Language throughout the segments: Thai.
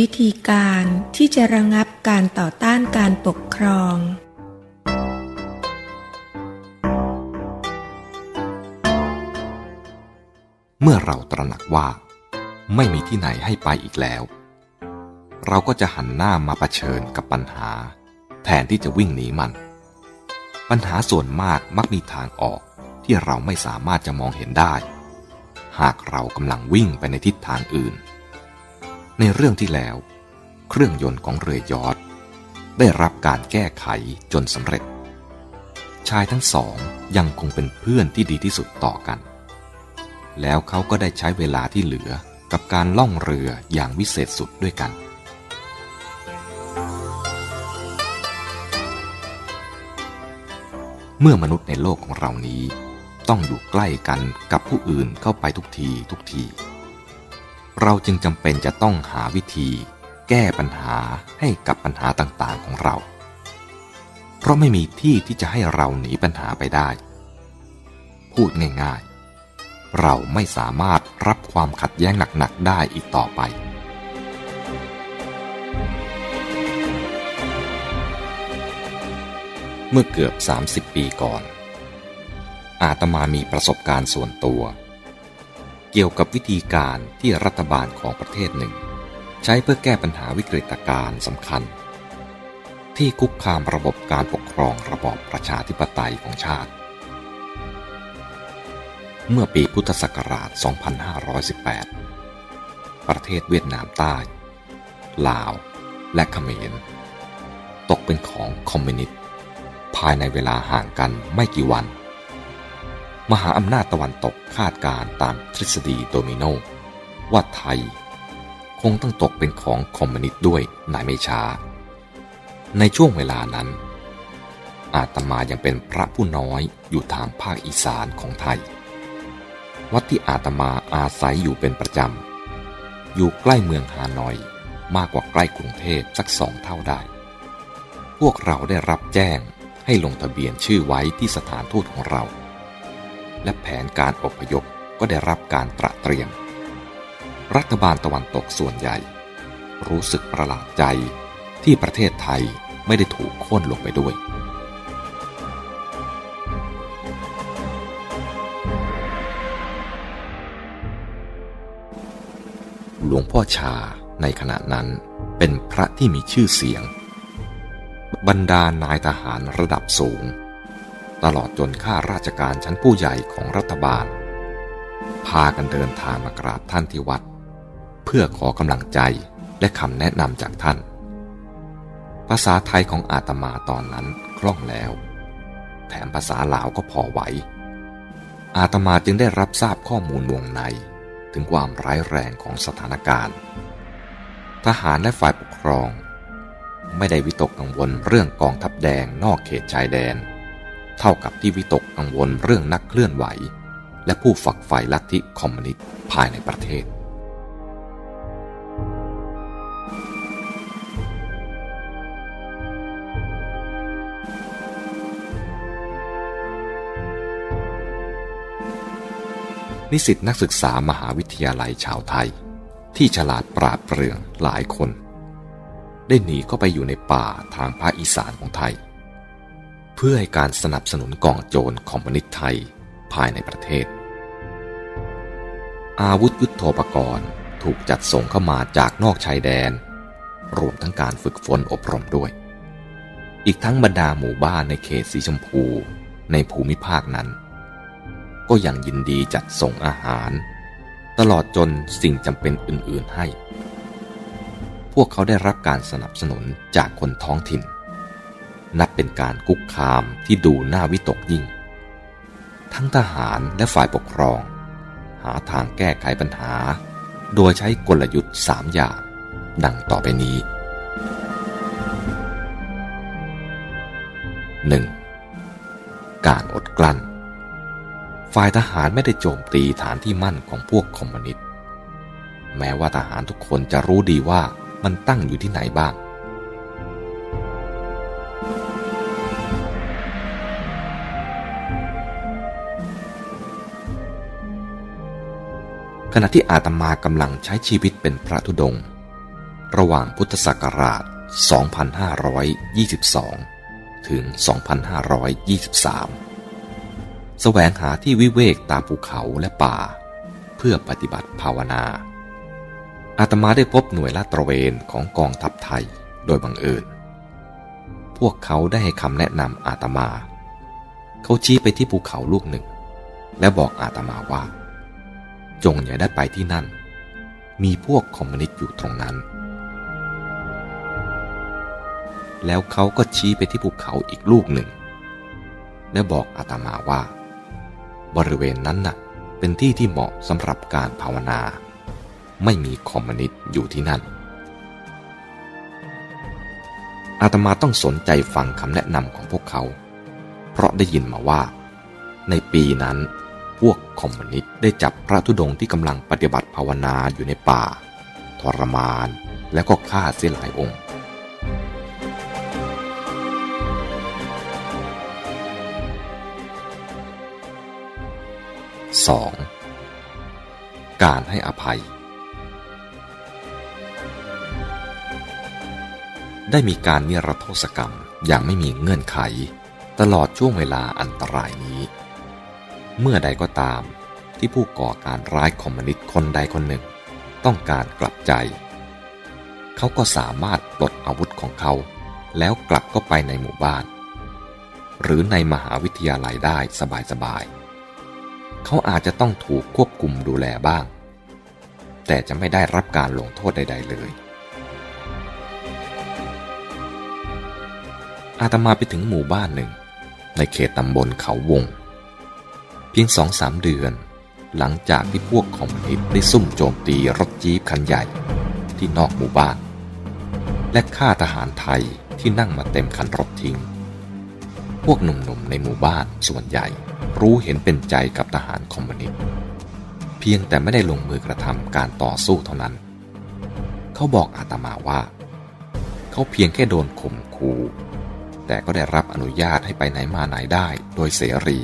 วิธีการที่จะระงับการต่อต้านการปกครอง เมื่อเราตระหนักว่า ไม่มีที่ไหนให้ไปอีกแล้ว เราก็จะหันหน้ามาเผชิญกับปัญหา แทนที่จะวิ่งหนีมัน ปัญหาส่วนมากมักมีทางออกที่เราไม่สามารถจะมองเห็นได้ หากเรากำลังวิ่งไปในทิศทางอื่น ในเรื่องที่แล้ว เครื่องยนต์ของเรือยอทได้รับการแก้ไขจนสำเร็จ ชายทั้งสองยังคงเป็นเพื่อนที่ดีที่สุดต่อกัน แล้วเขาก็ได้ใช้เวลาที่เหลือกับการล่องเรืออย่างวิเศษสุดด้วยกันเมื่อมนุษย์ในโลกของเรานี้ ต้องอยู่ใกล้กันกับผู้อื่นเข้าไปทุกทีทุกที เราจึงจำเป็นจะต้องหาวิธี แก้ปัญหาให้กับปัญหาต่างๆของเรา เพราะไม่มีที่ที่จะให้เราหนีปัญหาไปได้ พูดง่ายๆ เราไม่สามารถรับความขัดแย้งหนักๆได้อีกต่อไปเมื่อเกือบ 30 ปีก่อน อาตมามีประสบการณ์ส่วนตัว เกี่ยวกับวิธีการที่รัฐบาลของประเทศหนึ่ง ใช้เพื่อแก้ปัญหาวิกฤตการณ์สำคัญ ที่คุกคามระบบการปกครองระบอบประชาธิปไตยของชาติ เมื่อปีพุทธศักราช 2518 ประเทศเวียดนามใต้ ลาว และเขมร ตกเป็นของคอมมิวนิสต์ภายในเวลาห่างกันไม่กี่วัน มหาอำนาจตะวันตกคาดการตามทฤษฎีโดมิโนว่าไทย คงต้องตกเป็นของคอมมิวนิสต์ด้วยในไม่ช้า ในช่วงเวลานั้น อาตมายังเป็นพระผู้น้อยอยู่ทางภาคอีสานของไทย วัดที่อาตมาอาศัยอยู่เป็นประจำ อยู่ใกล้เมืองฮานอยมากกว่าใกล้กรุงเทพสักสองเท่าได้ พวกเราได้รับแจ้งให้ลงทะเบียนชื่อไว้ที่สถานทูตของเรา และแผนการอพยพก็ได้รับการตระเตรียม รัฐบาลตะวันตกส่วนใหญ่ รู้สึกประหลาดใจที่ประเทศไทยไม่ได้ถูกโค่นลงไปด้วยหลวงพ่อชาในขณะนั้นเป็นพระที่มีชื่อเสียง บรรดานายทหารระดับสูง ตลอดจนข้าราชการชั้นผู้ใหญ่ของรัฐบาล พากันเดินทางมากราบท่านที่วัด เพื่อขอกำลังใจและคำแนะนำจากท่าน ภาษาไทยของอาตมาตอนนั้นคล่องแล้ว แถมภาษาลาวก็พอไหว อาตมาจึงได้รับทราบข้อมูลวงในถึงความร้ายแรงของสถานการณ์ ทหารและฝ่ายปกครอง ไม่ได้วิตกกังวลเรื่องกองทัพแดงนอกเขตชายแดน เท่ากับที่วิตกกังวลเรื่องนักเคลื่อนไหว และผู้ฝักใฝ่ลัทธิคอมมิวนิสต์ภายในประเทศ นิสิตนักศึกษามหาวิทยาลัยชาวไทย ที่ฉลาดปราดเปรื่องหลายคน ได้หนีเข้าไปอยู่ในป่าทางภาคอีสานของไทย พื่อให้การสนับสนุนกองโจรคอมมิวนิสต์ไทยภายในประเทศ อาวุธยุโทโธปกรณ์ถูกจัดส่งเข้ามาจากนอกชายแดน รวมทั้งการฝึกฝนอบรมด้วย อีกทั้งบรรดาหมู่บ้านในเขตสีชมพูในภูมิภาคนั้น ก็ยังยินดีจัดส่งอาหาร ตลอดจนสิ่งจำเป็นอื่น ๆให้ พวกเขาได้รับการสนับสนุนจากคนท้องถิ่น นับเป็นการคุกคามที่ดูน่าวิตกยิ่ง ทั้งทหารและฝ่ายปกครอง หาทางแก้ไขปัญหา โดยใช้กลยุทธ์สามอย่าง ดังต่อไปนี้ 1. การอดกลั้น ฝ่ายทหารไม่ได้โจมตีฐานที่มั่นของพวกคอมมิวนิสต์แม้ว่าทหารทุกคนจะรู้ดีว่ามันตั้งอยู่ที่ไหนบ้าง ขณะที่อาตมากำลังใช้ชีวิตเป็นพระธุดงค์ระหว่างพุทธศักราช 2522 ถึง 2523 แสวงหาที่วิเวกตามภูเขาและป่า เพื่อปฏิบัติภาวนา อาตมาได้พบหน่วยลาดตระเวนของกองทัพไทยโดยบังเอิญ พวกเขาได้ให้คำแนะนำอาตมา เขาชี้ไปที่ภูเขาลูกหนึ่ง และบอกอาตมาว่า จงอย่าได้ไปที่นั่น มีพวกคอมมิวนิสต์อยู่ตรงนั้น แล้วเขาก็ชี้ไปที่ภูเขาอีกลูกหนึ่ง และบอกอาตมาว่า บริเวณนั้นน่ะ เป็นที่ที่เหมาะสำหรับการภาวนา ไม่มีคอมมิวนิสต์อยู่ที่นั่น อาตมาต้องสนใจฟังคำแนะนำของพวกเขา เพราะได้ยินมาว่า ในปีนั้น พวกคอมมิวนิสต์ได้จับพระธุดงค์ที่กำลังปฏิบัติภาวนาอยู่ในป่า ทรมานและก็ฆ่าเสียหลายองค์ 2. การให้อภัย ได้มีการนิรโทษกรรมอย่างไม่มีเงื่อนไข ตลอดช่วงเวลาอันตรายนี้ เมื่อใดก็ตามที่ผู้ก่อการร้ายคอมมิวนิสต์คนใดคนหนึ่ง ต้องการกลับใจ เขาก็สามารถปลดอาวุธของเขา แล้วกลับเข้าไปในหมู่บ้าน หรือในมหาวิทยาลัยได้สบายๆ เขาอาจจะต้องถูกควบคุมดูแลบ้าง แต่จะไม่ได้รับการลงโทษใด ๆ เลย อาตมาไปถึงหมู่บ้านหนึ่ง ในเขตตำบลเขาวง พียงสองสามเดือน หลังจากที่พวกคอมมิวนิสต์ได้ซุ่มโจมตีรถจี๊ปคันใหญ่ที่นอกหมู่บ้าน และฆ่าทหารไทยที่นั่งมาเต็มคันรถทิ้ง พวกหนุ่มๆในหมู่บ้านส่วนใหญ่รู้เห็นเป็นใจกับทหารคอมมิวนิสต์เพียงแต่ไม่ได้ลงมือกระทำการต่อสู้เท่านั้น เขาบอกอาตมาว่า เขาเพียงแค่โดนข่มขู่แต่ก็ได้รับอนุญาตให้ไปไหนมาไหนได้โดยเสรี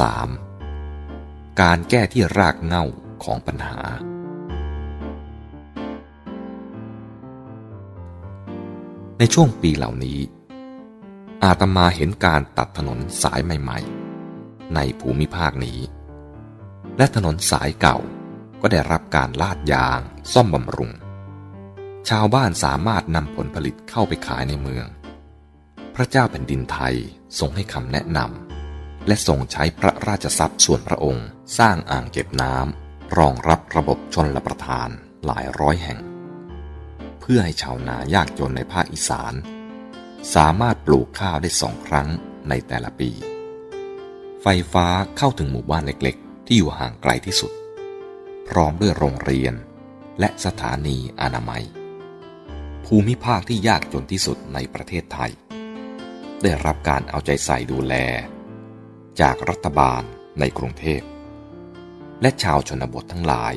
3. การแก้ที่รากเหง้าของปัญหา ในช่วงปีเหล่านี้ อาตมาเห็นการตัดถนนสายใหม่ๆ ในภูมิภาคนี้ และถนนสายเก่าก็ได้รับการลาดยางซ่อมบำรุง ชาวบ้านสามารถนำผลผลิตเข้าไปขายในเมือง พระเจ้าแผ่นดินไทยทรงให้คำแนะนำ และทรงใช้พระราชทรัพย์ส่วนพระองค์ สร้างอ่างเก็บน้ำรองรับระบบชนลประทานหลายร้อยแห่ง เพื่อให้ชาวนายากจนในภาคอีสาน สามารถปลูกข้าวได้สองครั้งในแต่ละปี ไฟฟ้าเข้าถึงหมู่บ้านเล็กๆ ที่อยู่ห่างไกลที่สุด พร้อมด้วยโรงเรียนและสถานีอนามัย ภูมิภาคที่ยากจนที่สุดในประเทศไทย ได้รับการเอาใจใส่ดูแล จากรัฐบาลในกรุงเทพ และชาวชนบททั้งหลาย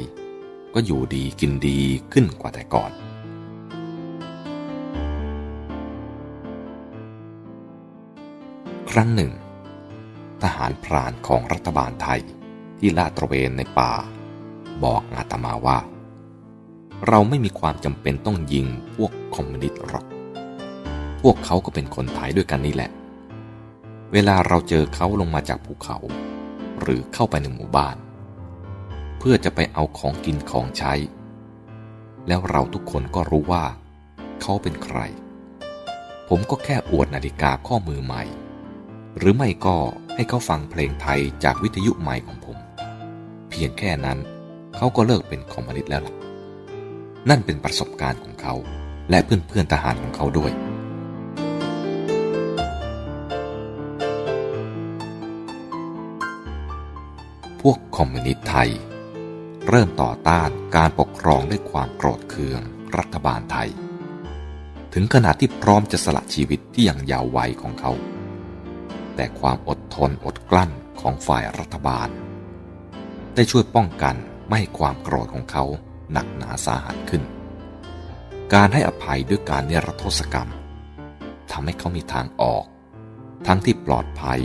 ก็อยู่ดีกินดีขึ้นกว่าแต่ก่อน ครั้งหนึ่ง ทหารพรานของรัฐบาลไทยที่ลาดตระเวนในป่า บอกอาตมาว่า เราไม่มีความจำเป็นต้องยิงพวกคอมมิวนิสต์หรอก พวกเขาก็เป็นคนไทยด้วยกันนี่แหละ เวลาเราเจอเขาลงมาจากภูเขา หรือเข้าไปในหมู่บ้าน เพื่อจะไปเอาของกินของใช้ แล้วเราทุกคนก็รู้ว่า เขาเป็นใคร ผมก็แค่อวดนาฬิกาข้อมือใหม่ หรือไม่ก็ให้เขาฟังเพลงไทยจากวิทยุใหม่ของผม เพียงแค่นั้นเขาก็เลิกเป็นคอมมิวนิสต์แล้วล่ะนั่นเป็นประสบการณ์ของเขา และเพื่อนๆทหารของเขาด้วย วกคอมมิวนิสต์ไทย เริ่มต่อต้านการปกครองด้วยความโกรธเคืองรัฐบาลไทย ถึงขนาดที่พร้อมจะสละชีวิตที่ยังยาววัยของเขา แต่ความอดทนอดกลั้นของฝ่ายรัฐบาล ได้ช่วยป้องกันไม่ให้ความโกรธของเขาหนักหนาสาหัสขึ้น การให้อภัยด้วยการเนรโทษกรรมทำให้เขามีทางออก ทั้งที่ปลอดภัย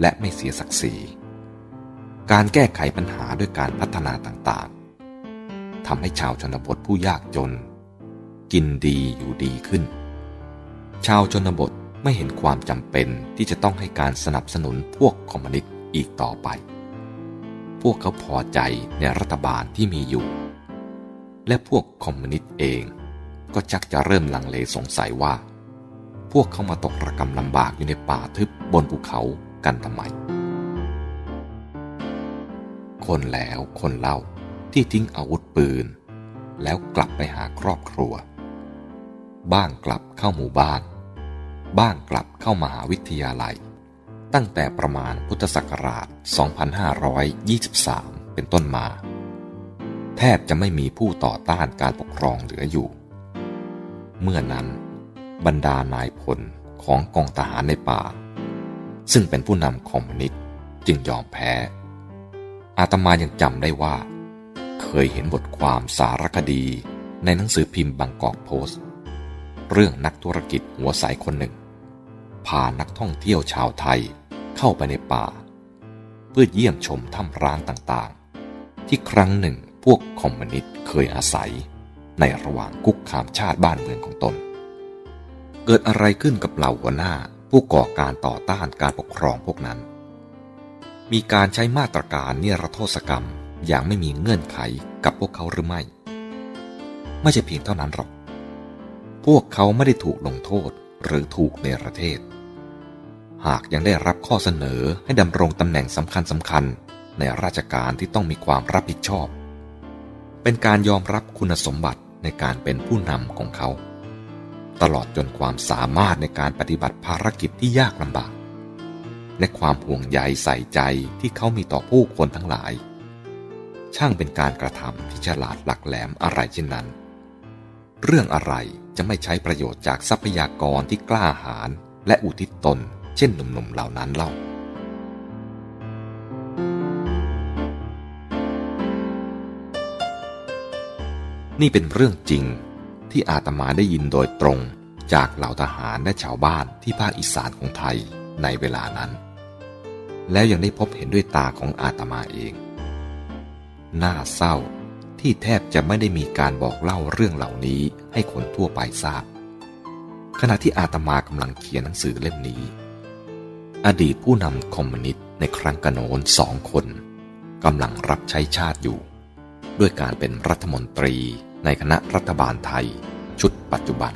และไม่เสียศักดิ์ศรี การแก้ไขปัญหาด้วยการพัฒนาต่างๆทำให้ชาวชนบทผู้ยากจน กินดีอยู่ดีขึ้น ชาวชนบทไม่เห็นความจำเป็นที่จะต้องให้การสนับสนุนพวกคอมมิวนิสต์อีกต่อไป พวกเขาพอใจในรัฐบาลที่มีอยู่ และพวกคอมมิวนิสต์เองก็ชักจะเริ่มลังเลสงสัยว่า พวกเขามาตกระกำลำบากอยู่ในป่าทึบบนภูเขากันทำไม คนแล้วคนเล่าที่ทิ้งอาวุธปืน แล้วกลับไปหาครอบครัว บ้างกลับเข้าหมู่บ้าน บ้างกลับเข้ามหาวิทยาลัย ตั้งแต่ประมาณพุทธศักราช 2523 เป็นต้นมา แทบจะไม่มีผู้ต่อต้านการปกครองเหลืออยู่ เมื่อนั้น บรรดานายพลของกองทหารในป่า ซึ่งเป็นผู้นำคอมมิวนิสต์จึงยอมแพ้ อาตมายังจำได้ว่า เคยเห็นบทความสารคดีในหนังสือพิมพ์บางกอกโพสต์ เรื่องนักธุรกิจหัวใสคนหนึ่ง พานักท่องเที่ยวชาวไทยเข้าไปในป่า เพื่อเยี่ยมชมถ้ำร้างต่างๆ ที่ครั้งหนึ่งพวกคอมมิวนิสต์เคยอาศัย ในระหว่างคุกคามชาติบ้านเมืองของตน เกิดอะไรขึ้นกับเหล่าหัวหน้าผู้ก่อการต่อต้านการปกครองพวกนั้น มีการใช้มาตรการเนรโทษกรรมอย่างไม่มีเงื่อนไขกับพวกเขาหรือไม่ ไม่ใช่เพียงเท่านั้นหรอก พวกเขาไม่ได้ถูกลงโทษหรือถูกเนรเทศ หากยังได้รับข้อเสนอให้ดำรงตำแหน่งสำคัญสำคัญในราชการที่ต้องมีความรับผิดชอบ เป็นการยอมรับคุณสมบัติในการเป็นผู้นำของเขา ตลอดจนความสามารถในการปฏิบัติภารกิจที่ยากลำบาก และความห่วงใยใส่ใจที่เขามีต่อผู้คนทั้งหลาย ช่างเป็นการกระทำที่ฉลาดหลักแหลมอะไรเช่นนั้น เรื่องอะไรจะไม่ใช้ประโยชน์จากทรัพยากรที่กล้าหาญและอุทิศตน เช่นหนุ่มๆเหล่านั้นเล่านี่เป็นเรื่องจริงที่อาตมาได้ยินโดยตรงจากเหล่าทหารและชาวบ้านที่ภาคอีสานของไทย ในเวลานั้น แล้วยังได้พบเห็นด้วยตาของอาตมาเอง น่าเศร้าที่แทบจะไม่ได้มีการบอกเล่าเรื่องเหล่านี้ให้คนทั่วไปทราบ ขณะที่อาตมากำลังเขียนหนังสือเล่มนี้ อดีตผู้นำคอมมิวนิสต์ในครั้งกระโนนสองคนกำลังรับใช้ชาติอยู่ ด้วยการเป็นรัฐมนตรีในคณะรัฐบาลไทย ชุดปัจจุบัน